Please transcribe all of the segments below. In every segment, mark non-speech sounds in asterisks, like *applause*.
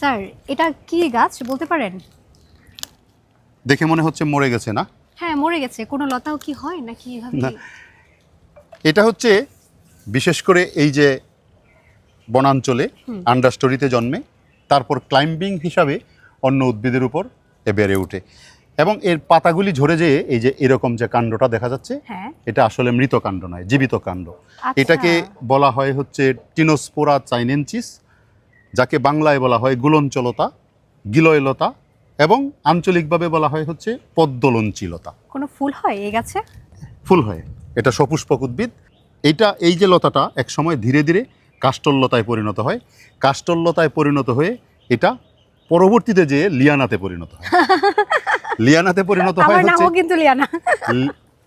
Sir এটা কি গাছ? বলতে পারেন? দেখে মনে হচ্ছে মরে গেছে না? হ্যাঁ মরে গেছে। কোনো লতাও কি হয় নাকি এভাবে? না। এটা হচ্ছে বিশেষ করে এই যে বনাঞ্চলে আন্ডারস্টোরিতে জন্মে তারপর ক্লাইম্বিং হিসাবে অন্য উদ্ভিদের উপর এ বেড়ে ওঠে। এবং এর পাতাগুলি ঝরে যেয়ে এই যে এরকম যে কাণ্ডটা দেখা যাচ্ছে হ্যাঁ। এটা আসলে মৃত কাণ্ড নয় জীবিত কাণ্ড। আচ্ছা। এটাকে বলা হয় হচ্ছে টিনোস্পোরা চাইনেনচিস যাকে বাংলায় বলা হয় গুলঞ্চলতা গিলয়লতা এবং আঞ্চলিকভাবে বলা হয় হচ্ছে পদ্মলঞ্চিলতা। কোনো ফুল হয় এই গাছে? ফুল হয়। এটা সপুষ্পক উদ্ভিদ। এইটা এই যে লতাটা এক সময় ধীরে ধীরে কাষ্টল্যতায় পরিণত হয়। কাষ্টল্যতায় পরিণত হয়ে এটা পরবর্তীতে যে লিয়ানাতে পরিণত হয়। *laughs* লিয়ানাতে পরিণত হয় হচ্ছে কিন্তু লিয়ানা।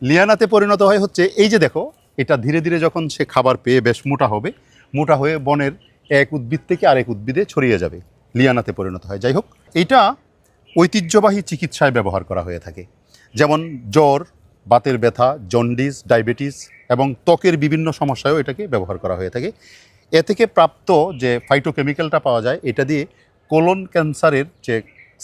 লিয়ানাতে পরিণত হয় হচ্ছে এই যে দেখো এটা ধীরে ধীরে যখন সে খাবার পেয়ে বেশ মোটা হবে মোটা হয়ে বনের এক উদ্ভিদ থেকে আরেক উদ্ভিদে ছড়িয়ে যাবে, লিয়ানাতে পরিণত হয়। যাই হোক, এটা ঐতিহ্যবাহী চিকিৎসায় ব্যবহার করা হয়ে থাকে। যেমন জ্বর, বাতের ব্যথা, জন্ডিস, ডায়াবেটিস এবং ত্বকের বিভিন্ন সমস্যায়ও এটাকে ব্যবহার করা হয়ে থাকে। এ থেকে প্রাপ্ত যে ফাইটোকেমিক্যালটা পাওয়া যায়, এটা দিয়ে কোলন ক্যান্সারের যে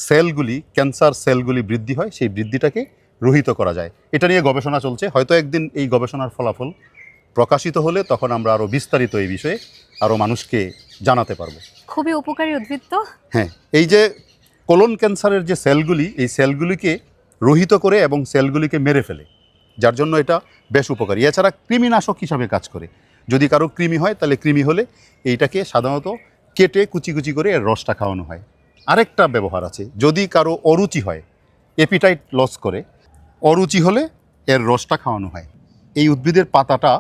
সেলগুলি, ক্যান্সার সেলগুলি বৃদ্ধি হয়, সেই বৃদ্ধিটাকে রহিত করা যায়। এটা নিয়ে গবেষণা চলছে। হয়তো একদিন এই গবেষণার ফলাফল প্রকাশিত হলে তখন আমরা আরও বিস্তারিত এই বিষয়ে আরও মানুষকে জানাতে পারব। খুবই উপকারী উদ্ভিদ তো। হ্যাঁ এই যে কোলন ক্যান্সারের যে সেলগুলি এই সেলগুলিকে রহিত করে এবং সেলগুলিকে মেরে ফেলে যার জন্য এটা বেশ উপকারী। এছাড়া কৃমিনাশক হিসাবে কাজ করে। যদি কারও কৃমি হয় তাহলে কৃমি হলে এইটাকে সাধারণত কেটে কুচি কুচি করে এর রসটা খাওয়ানো হয়। আরেকটা ব্যবহার আছে যদি কারও অরুচি হয় এপিটাইট লস করে অরুচি হলে এর রসটা খাওয়ানো হয়। এই উদ্ভিদের পাতাটা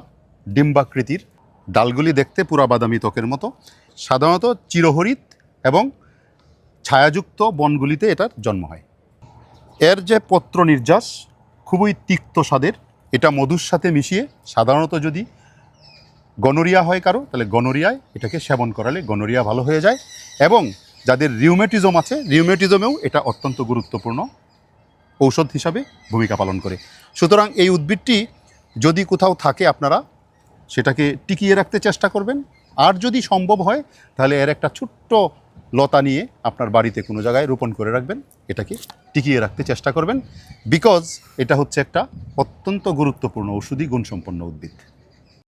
ডিম্বাকৃতির ডালগুলি দেখতে পুরা বাদামি ত্বকের মতো। সাধারণত চিরহরিত এবং ছায়াযুক্ত বনগুলিতে এটার জন্ম হয়। এর যে পত্র নির্যাস খুবই তিক্ত স্বাদের, এটা মধুর সাথে মিশিয়ে সাধারণত যদি গনোরিয়া হয় কারও, তাহলে গনোরিয়ায় এটাকে সেবন করালে গনোরিয়া ভালো হয়ে যায় এবং যাদের রিউমেটিজম আছে রিউমেটিজমেও এটা অত্যন্ত গুরুত্বপূর্ণ ঔষধ হিসাবে ভূমিকা পালন করে। সুতরাং এই উদ্ভিদটি যদি কোথাও থাকে আপনারা সেটাকে টিকিয়ে রাখতে চেষ্টা করবেন। আর যদি সম্ভব হয়, তাহলে এর একটা ছোট্ট লতা নিয়ে আপনার বাড়িতে কোনো জায়গায় রোপণ করে রাখবেন। এটাকে টিকিয়ে রাখতে চেষ্টা করবেন। বিকজ এটা হচ্ছে একটা অত্যন্ত গুরুত্বপূর্ণ ঔষধি গুণসম্পন্ন উদ্ভিদ।